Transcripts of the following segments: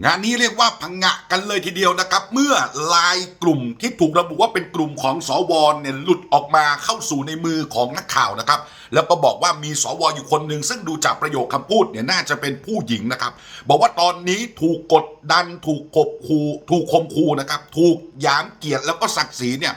งานนี้เรียกว่าพังงะกันเลยทีเดียวนะครับ เมื่อลายกลุ่มที่ถูกระบุว่าเป็นกลุ่มของสวเนี่ยหลุดออกมาเข้าสู่ในมือของนักข่าวนะครับ แล้วก็บอกว่ามีสวอยู่คนหนึ่งซึ่งดูจากประโยคคำพูดเนี่ยน่าจะเป็นผู้หญิงนะครับ บอกว่าตอนนี้ถูกกดดันถูกกบคูถูกคมคูนะครับ ถูกยามเกียรติแล้วก็ศักดิ์ศรีเนี่ย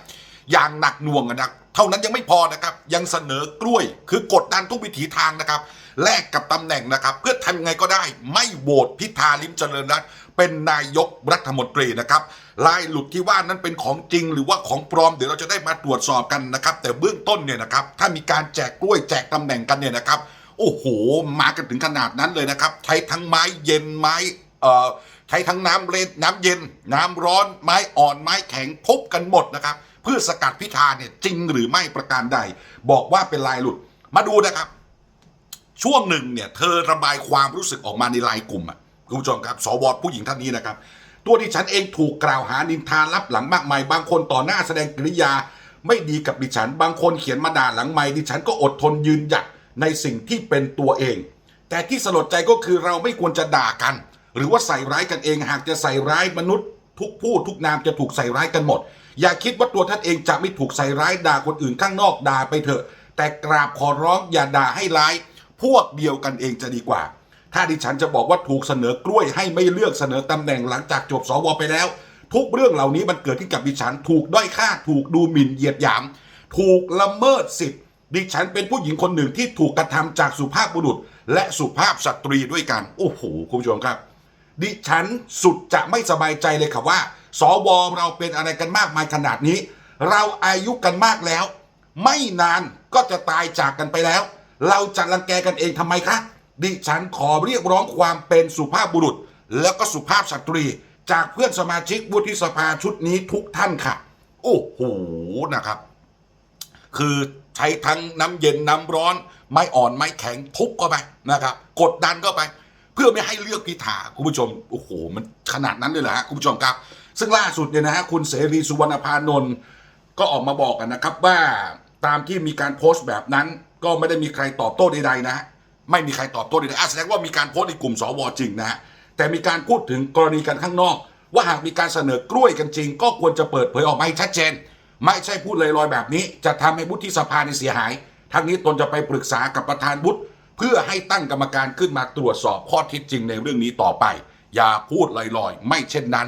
อย่างหนักหน่วงอะนะ เท่านั้นยังไม่พอนะครับ ยังเสนอกล้วย คือกดดันทุกวิถีทางนะครับแลกกับตำแหน่งนะครับ เพื่อทำยังไงก็ได้ ไม่โหวตพิธาลิมเจริญรัตน์เป็นนายกรัฐมนตรีนะครับลายหลุดที่ว่านั้นเป็นของจริงหรือว่าของปลอมเดี๋ยวเราจะได้มาตรวจสอบกันนะครับ แต่เบื้องต้นเนี่ยนะครับ ถ้ามีการแจกกล้วยแจกตำแหน่งกันเนี่ยนะครับ โอ้โห มากันถึงขนาดนั้นเลยนะครับ ใช้ทั้งไม้เย็นไม้เอ่อใช้ทั้งน้ำเร็นน้ำเย็น น้ำร้อนไม้อ่อนไม้แข็งพบกันหมดนะครับ เพื่อสกัดพิธาเนี่ยจริงหรือไม่ประการใด บอกว่าเป็นลายหลุดมาดูนะครับ ช่วงหนึ่งเนี่ยเธอระบายความรู้สึกออกมาในไลน์กลุ่มอะคุณผู้ชมครับสวผู้หญิงท่านนี้นะครับ ตัวที่ฉันเองถูกกล่าวหานินทารับหลังมากมาย บางคนต่อหน้าแสดงกริยา ไม่ดีกับดิฉัน บางคนเขียนมาด่าหลังไม่ดิฉันก็อดทนยืนหยัดในสิ่งที่เป็นตัวเอง แต่ที่สลดใจก็คือเราไม่ควรจะด่ากัน หรือว่าใส่ร้ายกันเอง หากจะใส่ร้ายมนุษย์ ทุกผู้ทุกนามจะถูกใส่ร้ายกันหมด อย่าคิดว่าตัวท่านเองจะไม่ถูกใส่ร้ายด่าคนอื่นข้างนอกด่าไปเถอะ แต่กราบขอร้องอย่าด่าให้ร้าย พวกเดียวกันเองจะดีกว่า ถ้าดิฉันจะบอกว่าถูกเสนอกล้วยให้ไม่เลือกเสนอตำแหน่งหลังจากจบสวไปแล้ว ทุกเรื่องเหล่านี้มันเกิดขึ้นกับดิฉัน ถูกด้อยค่าถูกดูหมิ่นเหยียดหยาม ถูกละเมิดสิทธิ์ดิฉันเป็นผู้หญิงคนหนึ่งที่ถูกกระทำจากสุภาพบุรุษ และสุภาพสตรีด้วยกัน โอ้โห คุณผู้ชมครับ ดิฉันสุดจะไม่สบายใจเลยค่ะว่า สวเราเป็นอะไรกันมากมายขนาดนี้ เราอายุกันมากแล้ว ไม่นานก็จะตายจากกันไปแล้ว เราจะรังแกกันเองทำไมคะ ดิฉันขอเรียกร้องความเป็นสุภาพบุรุษ แล้วก็สุภาพสตรี จากเพื่อนสมาชิกวุฒิสภาชุดนี้ทุกท่านค่ะ โอ้โหนะครับ คือใช้ทั้งน้ำเย็นน้ำร้อน ไม้อ่อนไม้แข็งทุบเข้าไปนะครับ กดดันเข้าไป เพื่อไม่ให้เลือกพิธาคุณผู้ชมโอ้โหมันขนาดนั้นเลยเหรอฮะคุณผู้ชมครับ ซึ่งล่าสุดเนี่ยนะฮะคุณเสรีสุวรรณพานนท์ก็ออกมาบอกกันนะครับว่าตามที่มีการโพสต์แบบนั้น ก็ไม่ได้มีใครตอบโต้ใดๆนะฮะไม่มีใครตอบโต้ใดๆอะแสดงว่ามีการโพสต์ในกลุ่มสวจริงนะฮะแต่มีการพูดถึงกรณีกันข้างนอก ว่าหากมีการเสนอกล้วยกันจริง ก็ควรจะเปิดเผยออกมาให้ชัดเจน ไม่ใช่พูดลอยๆแบบนี้ จะทำให้วุฒิสภาในเสียหาย ทั้งนี้ตนจะไปปรึกษากับประธานวุฒิเพื่อให้ตั้งกรรมการขึ้นมาตรวจสอบข้อเท็จจริงในเรื่องนี้ต่อไป อย่าพูดลอยๆ ไม่เช่นนั้น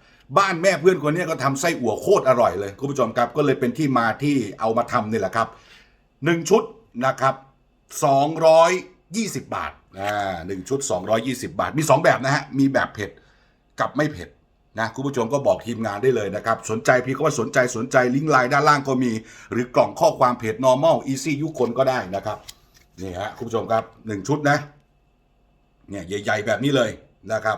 บ้านแม่เพื่อนคนนี้ก็ทำไส้อั่วโคตรอร่อยเลยคุณผู้ชมครับก็เลยเป็นที่มาที่เอามาทำนี่แหละครับหนึ่งชุดนะครับ220บาทอ่าหนึ่งชุด220บาท มี2แบบนะฮะมีแบบเผ็ดกับไม่เผ็ดนะคุณผู้ชมก็บอกทีมงานได้เลยนะครับ สนใจพี่ก็ว่าสนใจสนใจลิงก์ไลน์ด้านล่างก็มี หรือกล่องข้อความเพจ normal easy ยุคคนก็ได้นะครับนี่ฮะคุณผู้ชมครับหนึ่งชุดนะเนี่ยใหญ่ ๆ แบบนี้เลยนะครับ